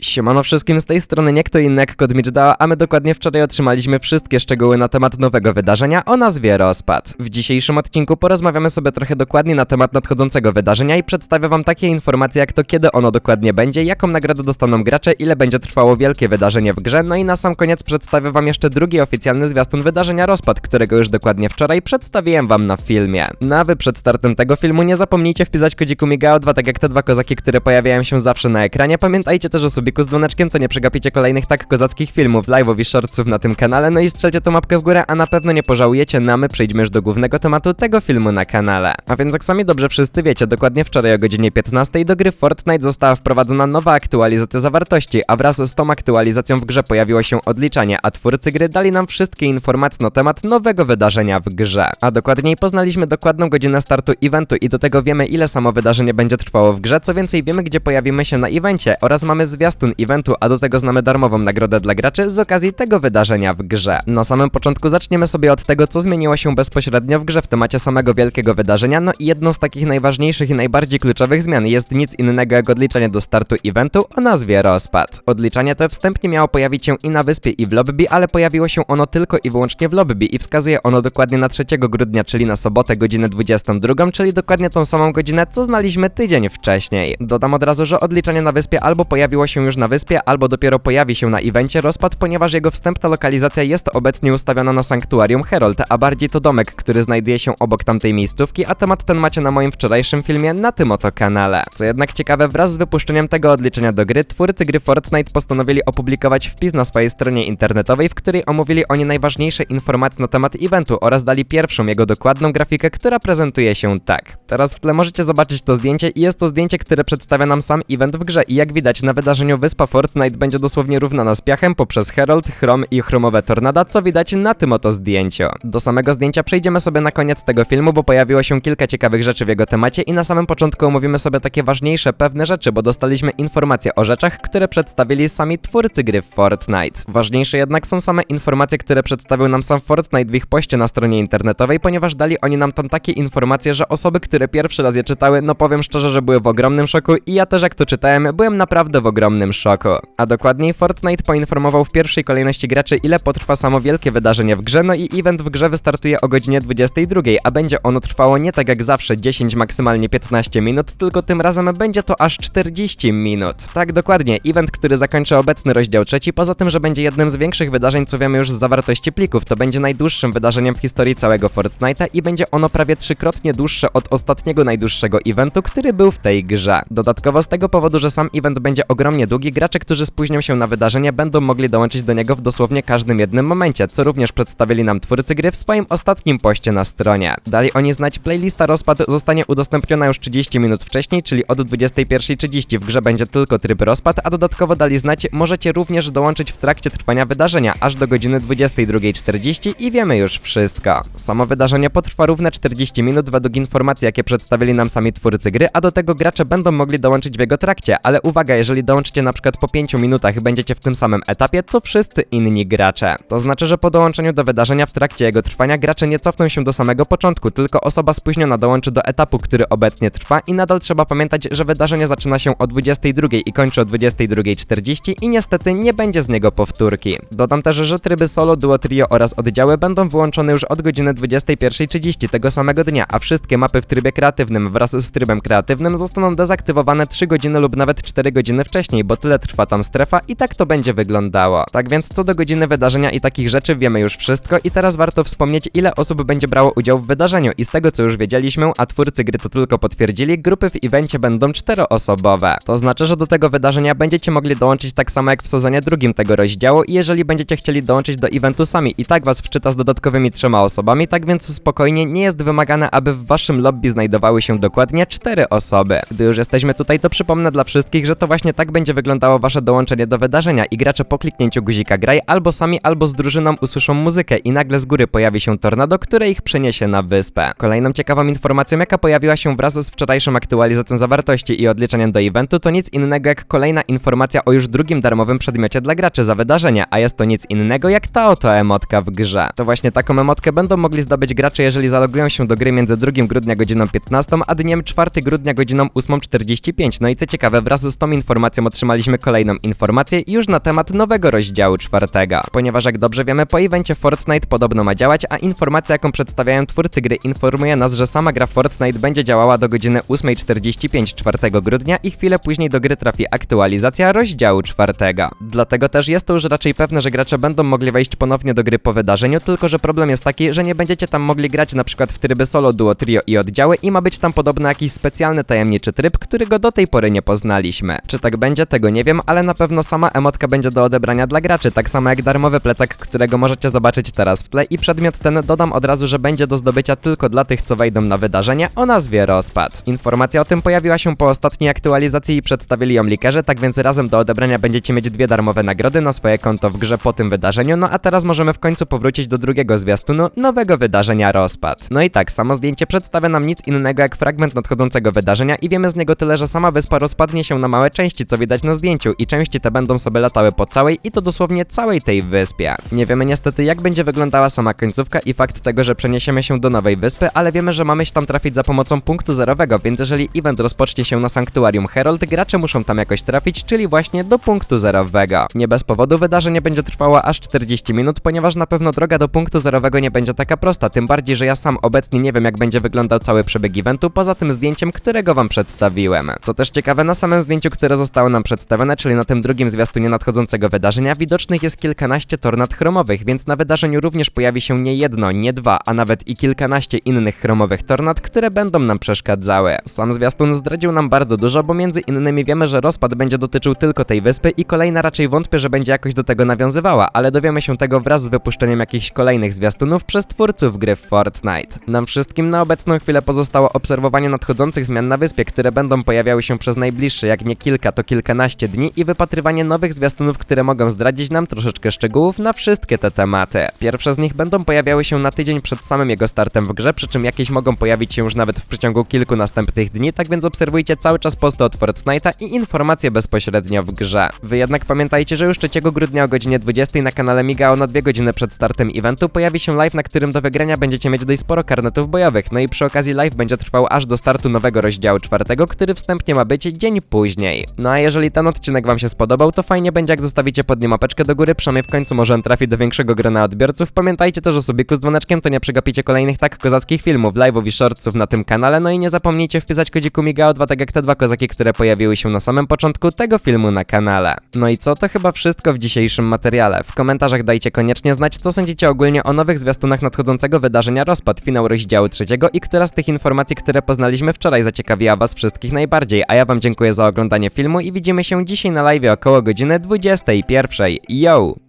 Siemano wszystkim, z tej strony nie kto inny jak Kod Dała, a my dokładnie wczoraj otrzymaliśmy wszystkie szczegóły na temat nowego wydarzenia o nazwie Rozpad. W dzisiejszym odcinku porozmawiamy sobie trochę dokładnie na temat nadchodzącego wydarzenia i przedstawię wam takie informacje jak to kiedy ono dokładnie będzie, jaką nagrodę dostaną gracze, ile będzie trwało wielkie wydarzenie w grze, no i na sam koniec przedstawię wam jeszcze drugi oficjalny zwiastun wydarzenia Rozpad, którego już dokładnie wczoraj przedstawiłem wam na filmie. No a wy przed startem tego filmu nie zapomnijcie wpisać kodziku MIGAO2, tak jak te dwa kozaki, które pojawiają się zawsze na ekranie. Pamiętajcie też o subiku z dzwoneczkiem, to nie przegapicie kolejnych tak kozackich filmów, live'ów i shortsów na tym kanale, no i strzelcie tą łapkę w górę, a na pewno nie pożałujecie, no a my przejdźmy już do głównego tematu tego filmu na kanale. A więc jak sami dobrze wszyscy wiecie, dokładnie wczoraj o godzinie 15 do gry Fortnite została wprowadzona nowa aktualizacja zawartości, a wraz z tą aktualizacją w grze pojawiło się odliczanie, a twórcy gry dali nam wszystkie informacje na temat nowego wydarzenia w grze. A dokładniej poznaliśmy dokładną godzinę startu eventu i do tego wiemy ile samo wydarzenie będzie trwało w grze, co więcej wiemy gdzie pojawimy się na evencie oraz mamy zwiastun eventu, a do tego znamy darmową nagrodę dla graczy z okazji tego wydarzenia w grze. Na samym początku zaczniemy sobie od tego co zmieniło się bezpośrednio w grze w temacie samego wielkiego wydarzenia, no i jedną z takich najważniejszych i najbardziej kluczowych zmian jest nic innego jak odliczanie do startu eventu o nazwie Rozpad. Odliczanie to wstępnie miało pojawić się i na wyspie i w lobby, ale pojawiło się ono tylko i wyłącznie w lobby i wskazuje ono dokładnie na 3 grudnia, czyli na sobotę godzinę 22, czyli dokładnie tą samą godzinę, co znaliśmy tydzień wcześniej. Dodam od razu, że odliczanie na wyspie albo pojawiło się już na wyspie, albo dopiero pojawi się na evencie rozpad, ponieważ jego wstępna lokalizacja jest obecnie ustawiona na sanktuarium Herold, a bardziej to domek, który znajduje się obok tamtej miejscówki, a temat ten macie na moim wczorajszym filmie na tym oto kanale. Co jednak ciekawe, wraz z wypuszczeniem tego odliczenia do gry, twórcy gry Fortnite postanowili opublikować wpis na swojej stronie internetowej, w której omówili oni najważniejsze informacje na temat eventu oraz dali pierwszą jego dokładną grafikę, która prezentuje się tak. Teraz w tle możecie zobaczyć to zdjęcie i jest to zdjęcie, które przedstawia nam sam event w grze i jak widać na wydarzeniu Wyspa Fortnite będzie dosłownie równana z piachem poprzez Herald, Chrom i chromowe tornada, co widać na tym oto zdjęciu. Do samego zdjęcia przejdziemy sobie na koniec tego filmu, bo pojawiło się kilka ciekawych rzeczy w jego temacie i na samym początku omówimy sobie takie ważniejsze pewne rzeczy, bo dostaliśmy informacje o rzeczach, które przedstawili sami twórcy gry w Fortnite. Ważniejsze jednak są same informacje, które przedstawił nam sam Fortnite w ich poście na stronie internetowej, ponieważ dali oni nam tam takie informacje, że osoby, które pierwszy raz je czytały, no powiem szczerze, że były w ogromnym szoku i ja też jak to czytałem, byłem naprawdę w ogromnym szoku. A dokładniej Fortnite poinformował w pierwszej kolejności graczy, ile potrwa samo wielkie wydarzenie w grze, no i event w grze wystartuje o godzinie 22, a będzie ono trwało nie tak jak zawsze 10, maksymalnie 15 minut, tylko tym razem będzie to aż 40 minut. Tak, dokładnie, event, który zakończy obecny rozdział trzeci, poza tym, że będzie jednym z większych wydarzeń, co wiemy już z zawartości plików, to będzie najdłuższym wydarzeniem w historii całego Fortnite'a i będzie ono prawie trzykrotnie dłuższe od ostatniego najdłuższego eventu, który był w tej grze. Dodatkowo z tego powodu, że sam event będzie ogromnie długi, gracze, którzy spóźnią się na wydarzenie, będą mogli dołączyć do niego w dosłownie każdym jednym momencie, co również przedstawili nam twórcy gry w swoim ostatnim poście na stronie. Dali oni znać, playlista rozpad zostanie udostępniona już 30 minut wcześniej, czyli od 21.30 w grze będzie tylko tryb rozpad, a dodatkowo dali znać, możecie również dołączyć w trakcie trwania wydarzenia, aż do godziny 22.40 i wiemy już wszystko. Samo wydarzenie potrwa równe 40 minut według informacji, jakie przedstawili nam sami twórcy gry, a do tego gracze będą mogli dołączyć w jego trakcie, ale uwaga, jeżeli dołączycie na przykład po 5 minutach, będziecie w tym samym etapie, co wszyscy inni gracze. To znaczy, że po dołączeniu do wydarzenia w trakcie jego trwania gracze nie cofną się do samego początku, tylko osoba spóźniona dołączy do etapu, który obecnie trwa i nadal trzeba pamiętać, że wydarzenie zaczyna się o 22 i kończy o 22.40 i niestety nie będzie z niego powtórki. Dodam też, że tryby solo, duo, trio oraz oddziały będą wyłączone już od godziny 21.30 tego samego dnia, a wszystkie mapy w trybie kreatywnym wraz z trybem kreatywnym zostaną dezaktywowane 3 godziny lub nawet 4 godziny wcześniej, bo tyle trwa tam strefa i tak to będzie wyglądało. Tak więc co do godziny wydarzenia i takich rzeczy wiemy już wszystko i teraz warto wspomnieć ile osób będzie brało udział w wydarzeniu i z tego co już wiedzieliśmy, a twórcy gry to tylko potwierdzili, grupy w evencie będą czteroosobowe. To znaczy, że do tego wydarzenia będziecie mogli dołączyć tak samo jak w sezonie drugim tego rozdziału i jeżeli będziecie chcieli dołączyć do eventu sami i tak was wczyta z dodatkowymi trzema osobami, tak więc spokojnie nie jest wymagane, aby w waszym lobby znajdowały się dokładnie cztery osoby. Gdy już jesteśmy tutaj, to przypomnę dla wszystkich, że to właśnie tak będzie wyglądało wasze dołączenie do wydarzenia i gracze po kliknięciu guzika graj albo sami, albo z drużyną usłyszą muzykę i nagle z góry pojawi się tornado, które ich przeniesie na wyspę. Kolejną ciekawą informacją, jaka pojawiła się wraz z wczorajszą aktualizacją zawartości i odliczeniem do eventu, to nic innego jak kolejna informacja o już drugim darmowym przedmiocie dla graczy za wydarzenie, a jest to nic innego jak ta oto emotka w grze. To właśnie taką emotkę będą mogli zdobyć gracze, jeżeli zalogują się do gry między 2 grudnia godziną 15, a dniem 4 grudnia godziną 8.45. No i co ciekawe, wraz z tą informacją otrzymają otrzymaliśmy kolejną informację już na temat nowego rozdziału czwartego. Ponieważ jak dobrze wiemy, po evencie Fortnite podobno ma działać, a informacja jaką przedstawiają twórcy gry informuje nas, że sama gra Fortnite będzie działała do godziny 8.45 4 grudnia i chwilę później do gry trafi aktualizacja rozdziału czwartego. Dlatego też jest to już raczej pewne, że gracze będą mogli wejść ponownie do gry po wydarzeniu, tylko że problem jest taki, że nie będziecie tam mogli grać na przykład w tryby solo, duo, trio i oddziały i ma być tam podobno jakiś specjalny tajemniczy tryb, którego do tej pory nie poznaliśmy. Czy tak będzie, tego nie wiem, ale na pewno sama emotka będzie do odebrania dla graczy, tak samo jak darmowy plecak, którego możecie zobaczyć teraz w tle i przedmiot ten dodam od razu, że będzie do zdobycia tylko dla tych, co wejdą na wydarzenie o nazwie Rozpad. Informacja o tym pojawiła się po ostatniej aktualizacji i przedstawili ją likerzy, tak więc razem do odebrania będziecie mieć dwie darmowe nagrody na swoje konto w grze po tym wydarzeniu, no a teraz możemy w końcu powrócić do drugiego zwiastunu nowego wydarzenia Rozpad. No i tak, samo zdjęcie przedstawia nam nic innego jak fragment nadchodzącego wydarzenia i wiemy z niego tyle, że sama wyspa rozpadnie się na małe części, co widać na zdjęciu i części te będą sobie latały po całej i to dosłownie całej tej wyspie. Nie wiemy niestety jak będzie wyglądała sama końcówka i fakt tego, że przeniesiemy się do nowej wyspy, ale wiemy, że mamy się tam trafić za pomocą punktu zerowego, więc jeżeli event rozpocznie się na Sanktuarium Herald, gracze muszą tam jakoś trafić, czyli właśnie do punktu zerowego. Nie bez powodu wydarzenie będzie trwało aż 40 minut, ponieważ na pewno droga do punktu zerowego nie będzie taka prosta, tym bardziej, że ja sam obecnie nie wiem jak będzie wyglądał cały przebieg eventu, poza tym zdjęciem, którego wam przedstawiłem. Co też ciekawe, na samym zdjęciu, które zostało nam przedstawione, czyli na tym drugim zwiastunie nadchodzącego wydarzenia, widocznych jest kilkanaście tornad chromowych, więc na wydarzeniu również pojawi się nie jedno, nie dwa, a nawet i kilkanaście innych chromowych tornad, które będą nam przeszkadzały. Sam zwiastun zdradził nam bardzo dużo, bo między innymi wiemy, że rozpad będzie dotyczył tylko tej wyspy i kolejna raczej wątpię, że będzie jakoś do tego nawiązywała, ale dowiemy się tego wraz z wypuszczeniem jakichś kolejnych zwiastunów przez twórców gry Fortnite. Nam wszystkim na obecną chwilę pozostało obserwowanie nadchodzących zmian na wyspie, które będą pojawiały się przez najbliższe, jak nie kilka, to kilkanaście dni i wypatrywanie nowych zwiastunów, które mogą zdradzić nam troszeczkę szczegółów na wszystkie te tematy. Pierwsze z nich będą pojawiały się na tydzień przed samym jego startem w grze, przy czym jakieś mogą pojawić się już nawet w przeciągu kilku następnych dni, tak więc obserwujcie cały czas posty od Fortnite'a i informacje bezpośrednio w grze. Wy jednak pamiętajcie, że już 3 grudnia o godzinie 20 na kanale Migao na dwie godziny przed startem eventu pojawi się live, na którym do wygrania będziecie mieć dość sporo karnetów bojowych, no i przy okazji live będzie trwał aż do startu nowego rozdziału czwartego, który wstępnie ma być dzień później. No a jeżeli ten odcinek wam się spodobał, to fajnie będzie jak zostawicie pod nim łapeczkę do góry, przynajmniej w końcu może on trafi do większego grona odbiorców. Pamiętajcie też o subiku z dzwoneczkiem, to nie przegapicie kolejnych tak kozackich filmów, live'ów i shortsów na tym kanale, no i nie zapomnijcie wpisać kodziku Migao 2 tak jak te dwa kozaki, które pojawiły się na samym początku tego filmu na kanale. No i co, to chyba wszystko w dzisiejszym materiale. W komentarzach dajcie koniecznie znać, co sądzicie ogólnie o nowych zwiastunach nadchodzącego wydarzenia rozpad finał rozdziału trzeciego i która z tych informacji, które poznaliśmy wczoraj zaciekawiła was wszystkich najbardziej, a ja wam dziękuję za oglądanie filmu i widzimy się dzisiaj na live około godziny 21. Yo!